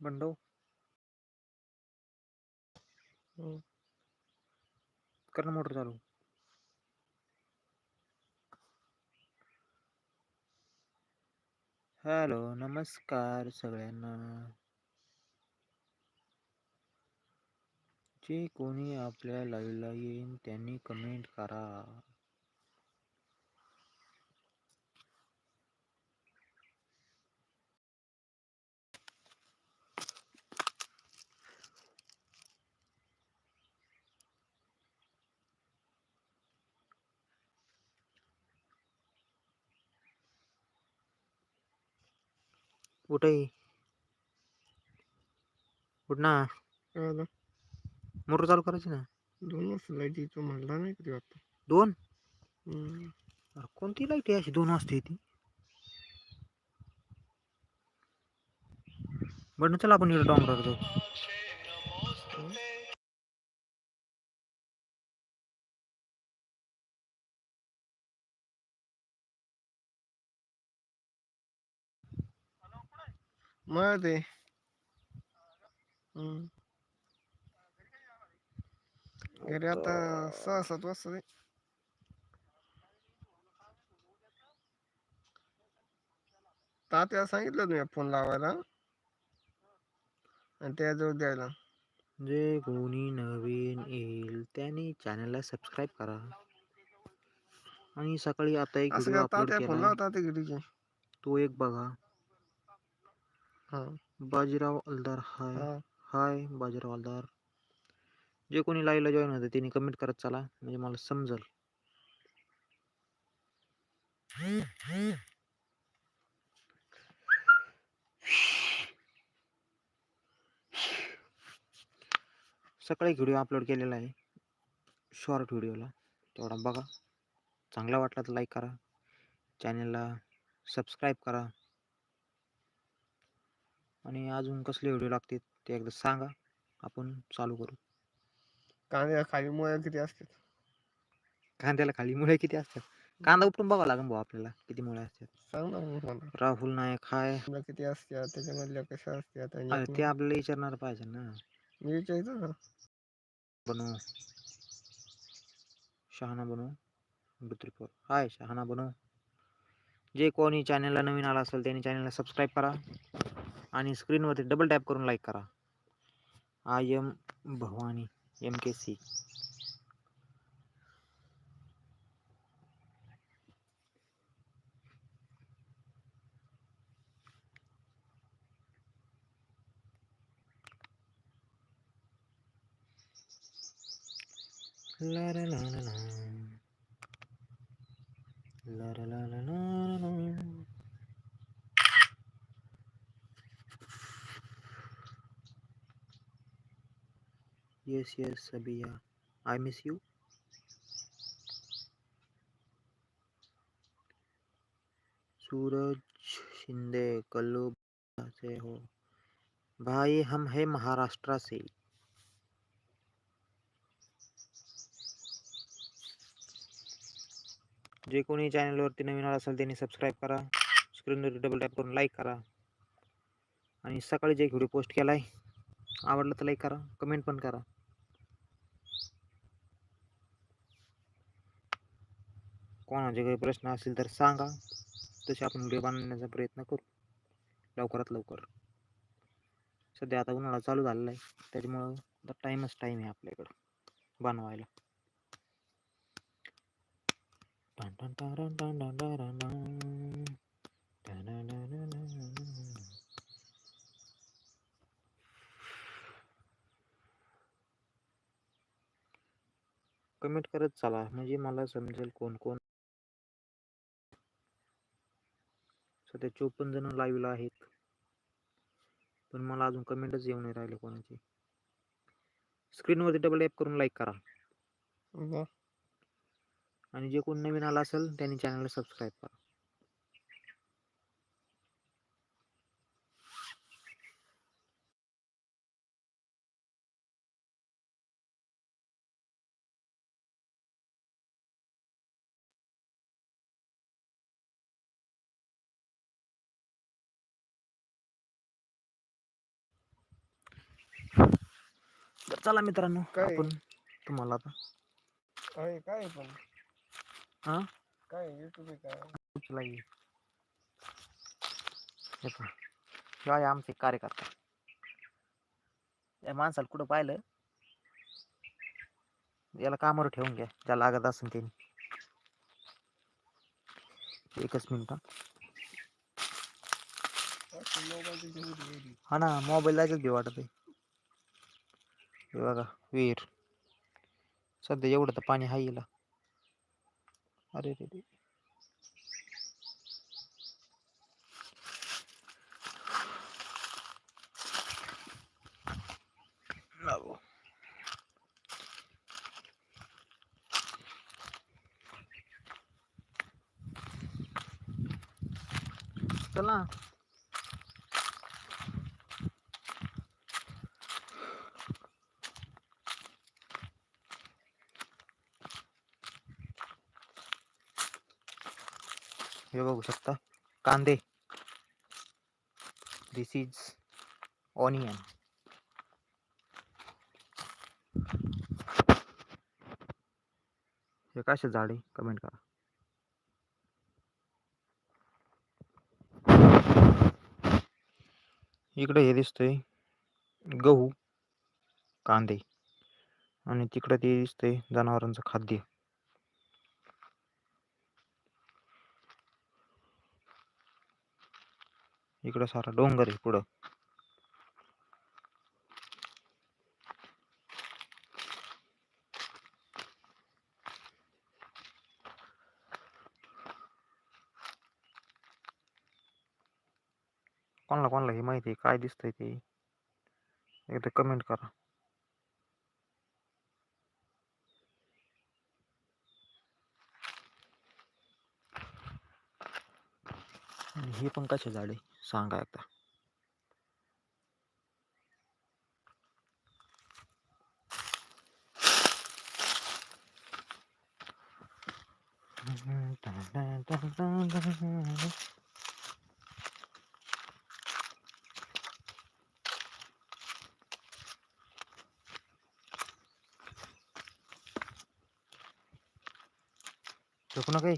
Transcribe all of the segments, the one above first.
बंडो? हम्म. कर ना मोटर चालू हॅलो नमस्कार सगळ्यांना. जे कोणी आपल्या लाईव्हला येईन त्यांनी कमेंट करा. कुठे उठ ना? काय झालं? मोटर चालू करायची ना? दोन वाजता लाइट येतो म्हणला नाही कधी वाटतं दोन? हम्म. अरे कोणती लाइट आहे अशी? दोन वाजता येते. बरं चला आपण इकडे डोंगरावर जाऊ. मग ते. घरी आता सहा सात वाजता ते तात्या सांगितलं तुम्ही फोन लावायला आणि त्याजवळ द्यायला जे कोणी नवीन येईल त्याने चॅनलला सबस्क्राईब करा आणि सकाळी आता एक असं व्हिडिओ काय अपलोड तात्या फोन केला लावता तो एक बघा हा. बाजीराव अलदार हाय. हा. हाय बाजीराव अलदार. जे कोणी लाईव्हला जॉईन होतं त्यांनी कमेंट करत चला म्हणजे मला समजल. सकाळी व्हिडिओ अपलोड केलेला आहे. शॉर्ट व्हिडिओला तेवढा बघा. चांगला वाटला तर लाईक करा. चॅनलला सबस्क्राईब करा. आणि अजून कसले व्हिडिओ लागतील ते एकदा सांगा. आपण चालू करू. कांद्या खाली मुळे किती असतात? कांद्याला खाली मुळे किती असतात? कांदा उपटून बघावं लागेल भाऊ आपल्याला किती मुळे असतात. सांग ना मग मला राहुल नायक हाय. किती असतात? त्याच्यामधल्या कशा असतात अरे ते आपल्याला विचारणार पाहिजे ना. मी विचारायचं ना. बनू. शहाणा बनू. बुत्रिपोर हाय शहाणा बनू. जे कोणी चॅनलला नवीन आला असेल त्यांनी चॅनलला सबस्क्राईब करा. आणि स्क्रीनवरती डबल टॅप करून लाईक करा. I'm Bhavani M K C la la la la. La la la la la. Yes, yes, Sabiya. I miss you. Suraj Shinde Kallu से हो भाई हम है महाराष्ट्र से जे कोणी चॅनलवरती नवीन आला असेल त्यांनी सबस्क्राईब करा स्क्रीनवर डबल टॅप करून लाईक करा आणि सकाळी जे व्हिडिओ पोस्ट केला आहे आवडलं तर लाईक करा कमेंट पण करा कोणाचे काही प्रश्न असतील तर सांगा तसे आपण व्हिडिओ बनवण्याचा प्रयत्न करू लवकरात लवकर सध्या आता उन्हाळा चालू झालेला आहे त्याच्यामुळं आता टाईमच टाईम आहे आपल्याकडं बनवायला कमेंट करत चला म्हणजे मला समजेल कोण कोण सध्या चोपन्न जण लाईव्हला आहेत. पण मला अजून कमेंटच येऊ नाही राहिले कोणाची. स्क्रीनवरती डबल टॅप करून लाईक करा. आणि जे कोण नवीन आला असेल त्यांनी चॅनलला सबस्क्राईब करा. चला मित्रांनो. काय? आपण तुम्हाला आता आहे काय पण? हा? काय युट्यूब आहे काय? उचला ये. हे पहा. हे आहे आमचे कार्यकर्ता. या माणसाला कुठं पाहिलं? याला कामावर ठेवून घ्या. ज्या लागत असेल त्यांनी. एकच मिनिट. हा. मोबाईल हा ना मोबाईल जायचंच भीव वाटत आहे हे बघा विहीर. सध्या एवढं तर पाणी आहे हिला. अरे रे रे. चला. हे बघू शकता. कांदे. दिस इज ऑनियन हे कसे झाडे? कमेंट करा. इकडे हे दिसतंय गहू कांदे. आणि तिकडे ते दिसतंय जनावरांचं खाद्य. इकडं सारा डोंगर आहे पुढं. कोणाला कोणाला हे माहिती आहे? काय दिसतंय ते? एकदा कमेंट करा आणि हे पण कसे झाडे सांगा आता. झोपू नका.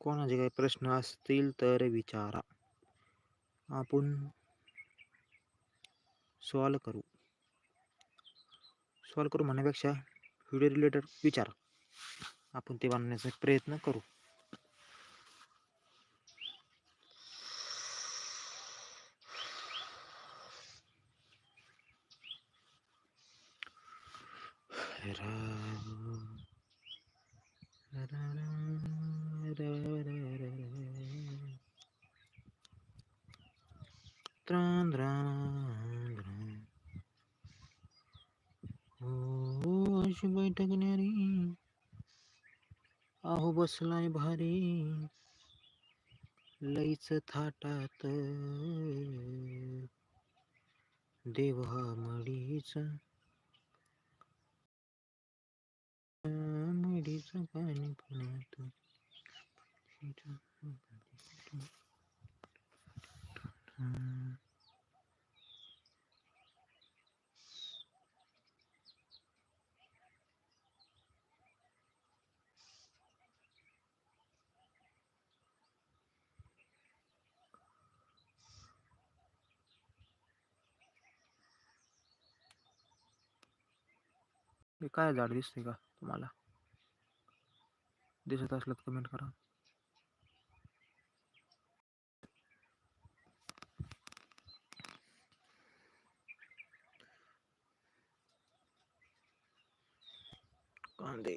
कोणाचे काही प्रश्न असतील तर विचारा. आपण सॉल्व करू. सॉल्व करू म्हणण्यापेक्षा व्हिडिओ रिलेटेड विचारा. आपण ते बनवण्याचा प्रयत्न करू. हो अशी बैठक न्यारी अहो बसलाय भारी. लईच थाटात. देवा मडीचा. मडीचं पाणी पुण्यात. हे काय झाड दिसते का तुम्हाला? दिसत असलं कमेंट करा. कांदे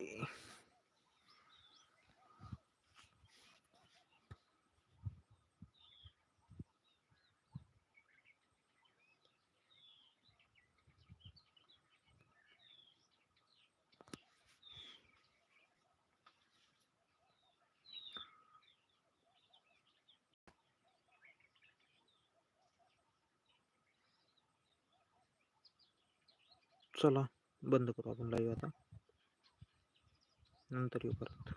चला बंद करू आपण लाईव्ह आता नंतर येऊ परत